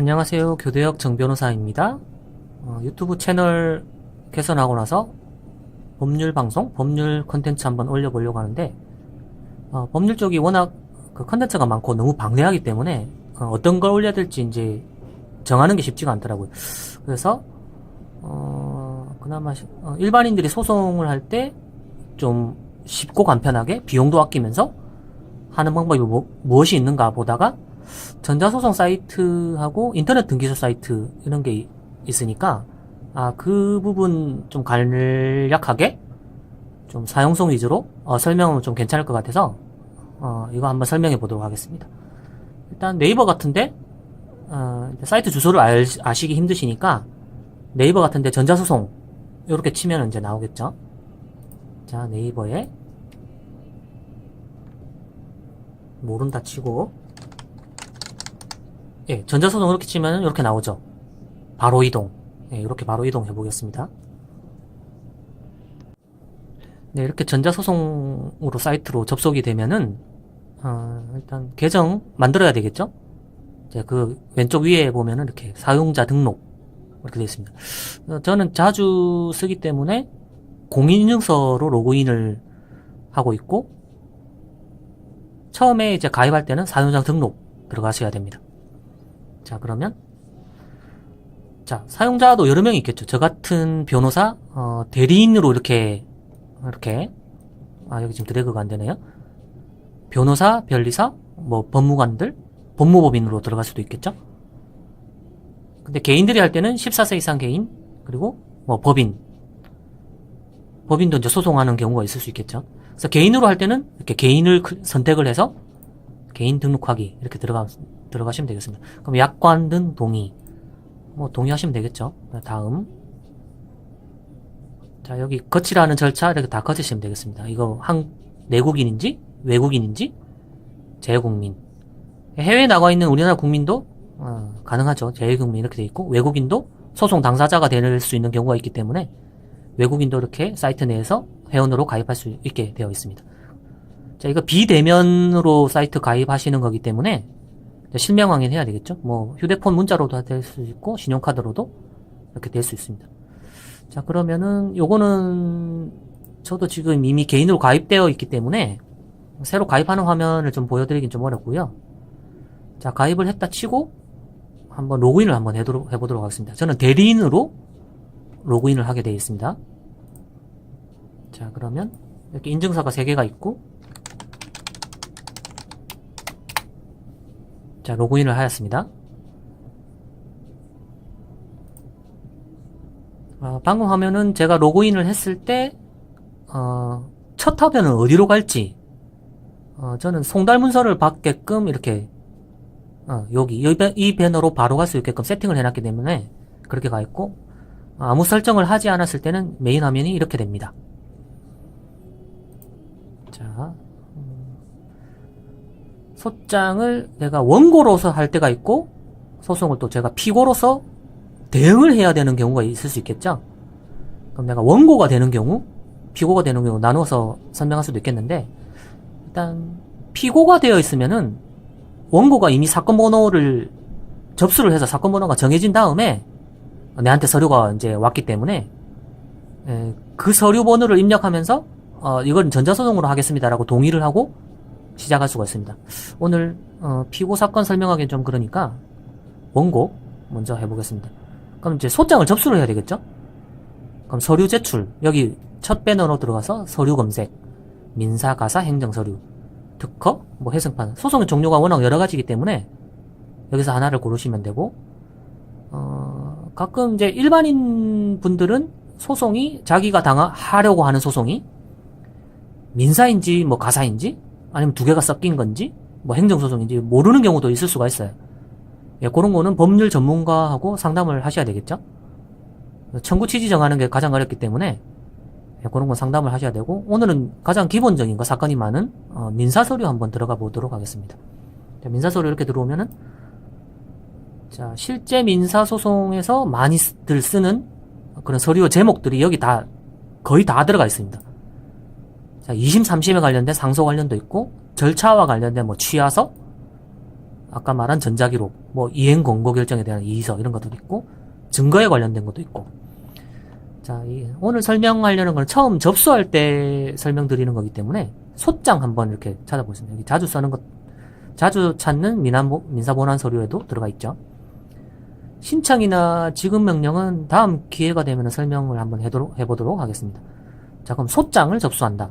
안녕하세요. 교대역 정변호사입니다. 어, 유튜브 채널 개설하고 나서 법률 방송, 법률 컨텐츠 한번 올려보려고 하는데, 어, 법률 쪽이 워낙 그 컨텐츠가 많고 너무 방대하기 때문에 어, 떤걸 올려야 될지 이제 정하는 게 쉽지가 않더라고요. 그래서, 어, 그나마 시- 어, 일반인들이 소송을 할 때 좀 쉽고 간편하게 비용도 아끼면서 하는 방법이 뭐, 무엇이 있는가 보다가 전자소송 사이트하고 인터넷 등기소 사이트 이런 게 이- 있으니까 아 그 부분 좀 간략하게 좀 사용성 위주로 어, 설명은 좀 괜찮을 것 같아서 어, 이거 한번 설명해 보도록 하겠습니다. 일단 네이버 같은데 어, 사이트 주소를 알, 아시기 힘드시니까 네이버 같은데 전자소송 이렇게 치면 이제 나오겠죠. 자 네이버에 모른다 치고 예, 전자소송 이렇게 치면 이렇게 나오죠. 바로 이동. 예, 이렇게 바로 이동해 보겠습니다. 네, 이렇게 전자소송으로 사이트로 접속이 되면은, 어, 일단 계정 만들어야 되겠죠? 이제 그 왼쪽 위에 보면은 이렇게 사용자 등록. 이렇게 되어 있습니다. 어, 저는 자주 쓰기 때문에 공인인증서로 로그인을 하고 있고, 처음에 이제 가입할 때는 사용자 등록 들어가셔야 됩니다. 자, 그러면 자, 사용자도 여러 명이 있겠죠. 저 같은 변호사, 어, 대리인으로 이렇게, 이렇게, 아, 여기 지금 드래그가 안 되네요. 변호사, 변리사, 뭐, 법무관들, 법무법인으로 들어갈 수도 있겠죠. 근데 개인들이 할 때는 14세 이상 개인, 그리고 뭐, 법인. 법인도 이제 소송하는 경우가 있을 수 있겠죠. 그래서 개인으로 할 때는 이렇게 개인을 클- 선택을 해서 개인 등록하기, 이렇게 들어가, 들어가시면 되겠습니다. 그럼 약관 등 동의. 뭐 동의하시면 되겠죠. 다음. 자, 여기 거치라는 절차 이렇게 다 거치시면 되겠습니다. 이거 한 내국인인지 외국인인지 재외국민. 해외에 나가 있는 우리나라 국민도 어, 가능하죠. 재외국민 이렇게 돼 있고 외국인도 소송 당사자가 될 수 있는 경우가 있기 때문에 외국인도 이렇게 사이트 내에서 회원으로 가입할 수 있게 되어 있습니다. 자, 이거 비대면으로 사이트 가입하시는 거기 때문에 실명 확인해야 되겠죠. 뭐 휴대폰 문자로도 될 수 있고 신용카드로도 이렇게 될 수 있습니다. 자 그러면은 요거는 저도 지금 이미 개인으로 가입되어 있기 때문에 새로 가입하는 화면을 좀 보여드리긴 좀 어렵고요. 자 가입을 했다 치고 한번 로그인을 한번 해도록, 해보도록 하겠습니다. 저는 대리인으로 로그인을 하게 되어 있습니다. 자 그러면 이렇게 인증서가 3개가 있고 자, 로그인을 하였습니다. 어, 방금 화면은 제가 로그인을 했을 때, 어, 첫 화면은 어디로 갈지, 어, 저는 송달 문서를 받게끔 이렇게, 어, 여기, 이, 배너로 바로 갈 수 있게끔 세팅을 해놨기 때문에 그렇게 가 있고, 어, 아무 설정을 하지 않았을 때는 메인 화면이 이렇게 됩니다. 자, 소장을 내가 원고로서 할 때가 있고 소송을 또 제가 피고로서 대응을 해야 되는 경우가 있을 수 있겠죠. 그럼 내가 원고가 되는 경우, 피고가 되는 경우 나누어서 설명할 수도 있겠는데 일단 피고가 되어 있으면은 원고가 이미 사건 번호를 접수를 해서 사건 번호가 정해진 다음에 내한테 서류가 이제 왔기 때문에 에, 그 서류 번호를 입력하면서 어, 이건 전자소송으로 하겠습니다라고 동의를 하고 시작할 수가 있습니다. 오늘 어, 피고 사건 설명하기엔 좀 그러니까 원고 먼저 해보겠습니다. 그럼 이제 소장을 접수를 해야 되겠죠? 그럼 서류 제출 여기 첫 배너로 들어가서 서류 검색 민사 가사 행정 서류 특허 뭐 해석판 소송의 종류가 워낙 여러 가지이기 때문에 여기서 하나를 고르시면 되고 어, 가끔 이제 일반인 분들은 소송이 자기가 당하려고 하는 소송이 민사인지 뭐 가사인지 아니면 두 개가 섞인 건지 뭐 행정소송인지 모르는 경우도 있을 수가 있어요. 예, 그런 거는 법률 전문가하고 상담을 하셔야 되겠죠. 청구 취지 정하는 게 가장 어렵기 때문에 예, 그런 건 상담을 하셔야 되고 오늘은 가장 기본적인 거 사건이 많은 어, 민사 서류 한번 들어가 보도록 하겠습니다. 자, 민사 서류 이렇게 들어오면은 자 실제 민사 소송에서 많이들 쓰는 그런 서류 제목들이 여기 다 거의 다 들어가 있습니다. 자, 2심, 3심에 관련된 상소 관련도 있고, 절차와 관련된 뭐 취하서, 아까 말한 전자기록, 뭐 이행 권고 결정에 대한 이의서 이런 것도 있고 증거에 관련된 것도 있고. 자, 이 오늘 설명하려는 건 처음 접수할 때 설명드리는 거기 때문에 소장 한번 이렇게 찾아보시면 여기 자주 쓰는 것, 자주 찾는 민한, 민사본안 서류에도 들어가 있죠. 신청이나 지급 명령은 다음 기회가 되면 설명을 한번 해도록, 해보도록 하겠습니다. 자, 그럼 소장을 접수한다.